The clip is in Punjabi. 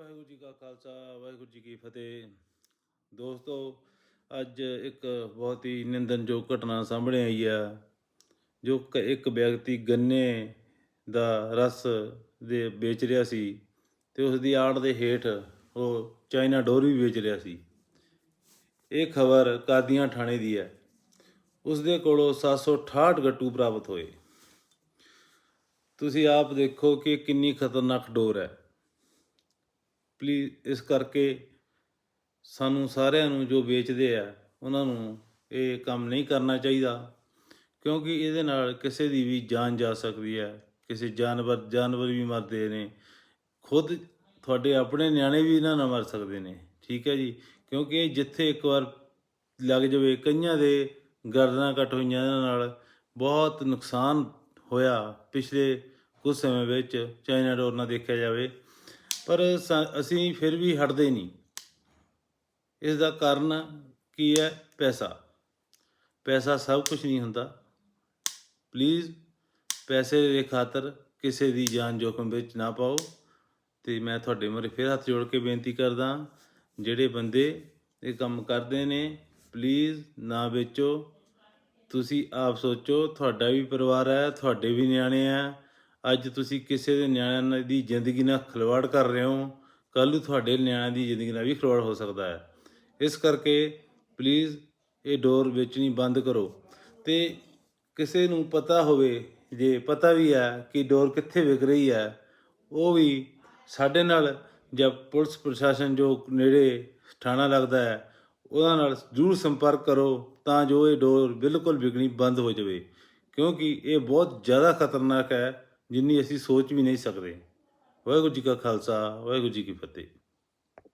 ਵਾਹਿਗੁਰੂ ਜੀ ਕਾ ਖਾਲਸਾ, ਵਾਹਿਗੁਰੂ ਜੀ ਕੀ ਫਤਿਹ। ਦੋਸਤੋ, ਅੱਜ ਇੱਕ ਬਹੁਤ ਹੀ ਨਿੰਦਨਯੋਗ ਘਟਨਾ ਸਾਹਮਣੇ ਆਈ ਆ, ਜੋ ਕ- ਇੱਕ ਵਿਅਕਤੀ ਗੰਨੇ ਦਾ ਰਸ ਦੇ ਵੇਚ ਰਿਹਾ ਸੀ ਤੇ ਉਸ ਦੀ ਆੜ ਦੇ ਹੇਠ ਉਹ ਚਾਈਨਾ ਡੋਰ ਵੀ ਵੇਚ ਰਿਹਾ ਸੀ। ਇਹ ਖਬਰ ਕਾਦੀਆਂ ਥਾਣੇ ਦੀ ਹੈ। ਉਸ ਦੇ ਕੋਲੋਂ 768 ਗੱਟੂ ਪ੍ਰਾਪਤ ਹੋਏ। ਤੁਸੀਂ ਆਪ ਦੇਖੋ ਕਿ ਕਿੰਨੀ ਖਤਰਨਾਕ ਡੋਰ ਹੈ। ਪਲੀਜ਼ ਇਸ ਕਰਕੇ ਸਾਨੂੰ ਸਾਰਿਆਂ ਨੂੰ ਜੋ ਵੇਚਦੇ ਆ, ਉਹਨਾਂ ਨੂੰ ਇਹ ਕੰਮ ਨਹੀਂ ਕਰਨਾ ਚਾਹੀਦਾ, ਕਿਉਂਕਿ ਇਹਦੇ ਨਾਲ ਕਿਸੇ ਦੀ ਵੀ ਜਾਨ ਜਾ ਸਕਦੀ ਹੈ, ਕਿਸੇ ਜਾਨਵਰ ਜਾਨਵਰ ਵੀ ਮਰਦੇ ਨੇ, ਖੁਦ ਤੁਹਾਡੇ ਆਪਣੇ ਨਿਆਣੇ ਵੀ ਇਹਨਾਂ ਨਾਲ ਮਰ ਸਕਦੇ ਨੇ, ਠੀਕ ਹੈ ਜੀ, ਕਿਉਂਕਿ ਇਹ ਜਿੱਥੇ ਇੱਕ ਵਾਰ ਲੱਗ ਜਾਵੇ, ਕਈਆਂ ਦੇ ਗਰਦਨਾਂ ਕੱਟ ਹੋਈਆਂ ਇਹਨਾਂ ਨਾਲ, ਬਹੁਤ ਨੁਕਸਾਨ ਹੋਇਆ ਪਿਛਲੇ ਕੁਝ ਸਮੇਂ ਵਿੱਚ, ਚਾਈਨਾ ਡੋਰ ਨਾਲ ਦੇਖਿਆ ਜਾਵੇ ਪਰ ਸ- ਅਸੀਂ ਫਿਰ ਵੀ ਹਟਦੇ ਨਹੀਂ। ਇਸ ਦਾ ਕਾਰਨ ਕੀ ਹੈ? ਪੈਸਾ। ਪੈਸਾ ਸਭ ਕੁਝ ਨਹੀਂ ਹੁੰਦਾ। ਪਲੀਜ਼ ਪੈਸੇ ਦੇ ਖਾਤਰ ਕਿਸੇ ਦੀ ਜਾਨ ਜੋਖਮ ਵਿੱਚ ਨਾ ਪਾਓ। ਤੇ ਮੈਂ ਤੁਹਾਡੇ ਮੂਹਰੇ ਫਿਰ ਹੱਥ ਜੋੜ ਕੇ ਬੇਨਤੀ ਕਰਦਾ ਜਿਹੜੇ ਬੰਦੇ ਇਹ ਕੰਮ ਕਰਦੇ ਨੇ, ਪਲੀਜ਼ ਨਾ ਵੇਚੋ। ਤੁਸੀਂ ਆਪ ਸੋਚੋ, ਤੁਹਾਡਾ ਵੀ ਪਰਿਵਾਰ ਹੈ, ਤੁਹਾਡੇ ਵੀ ਨਿਆਣੇ ਆ ਅੱਜ ਤੁਸੀਂ ਕਿਸੇ ਦੇ ਨਿਆਣਿਆਂ ਦੀ ਜ਼ਿੰਦਗੀ ਨਾਲ ਖਿਲਵਾੜ ਕਰ ਰਹੇ ਹੋ, ਕੱਲ੍ਹ ਨੂੰ ਤੁਹਾਡੇ ਨਿਆਣਿਆਂ ਦੀ ਜ਼ਿੰਦਗੀ ਨਾਲ ਵੀ ਖਿਲਵਾੜ ਹੋ ਸਕਦਾ ਹੈ। ਇਸ ਕਰਕੇ ਪਲੀਜ਼ ਇਹ ਡੋਰ ਵੇਚਣੀ ਬੰਦ ਕਰੋ। ਤੇ ਕਿਸੇ ਨੂੰ ਪਤਾ ਹੋਵੇ, ਜੇ ਪਤਾ ਵੀ ਹੈ ਕਿ ਡੋਰ ਕਿੱਥੇ ਵਿਕ ਰਹੀ ਹੈ, ਉਹ ਵੀ ਸਾਡੇ ਨਾਲ ਜਾਂ ਪੁਲਿਸ ਪ੍ਰਸ਼ਾਸਨ ਜੋ ਨੇੜੇ ਥਾਣਾ ਲੱਗਦਾ ਹੈ, ਉਹਨਾਂ ਨਾਲ ਜ਼ਰੂਰ ਸੰਪਰਕ ਕਰੋ ਤਾਂ ਜੋ ਇਹ ਡੋਰ ਬਿਲਕੁਲ ਵਿਕਣੀ ਬੰਦ ਹੋ ਜਾਵੇ। ਕਿਉਂਕਿ ਇਹ ਬਹੁਤ ਜ਼ਿਆਦਾ ਖਤਰਨਾਕ ਹੈ ਜਿੰਨੀ ਅਸੀਂ ਸੋਚ ਵੀ ਨਹੀਂ ਸਕਦੇ। ਵਾਹਿਗੁਰੂ ਜੀ ਕਾ ਖਾਲਸਾ ਵਾਹਿਗੁਰੂ ਜੀ ਕੀ ਫਤਿਹ।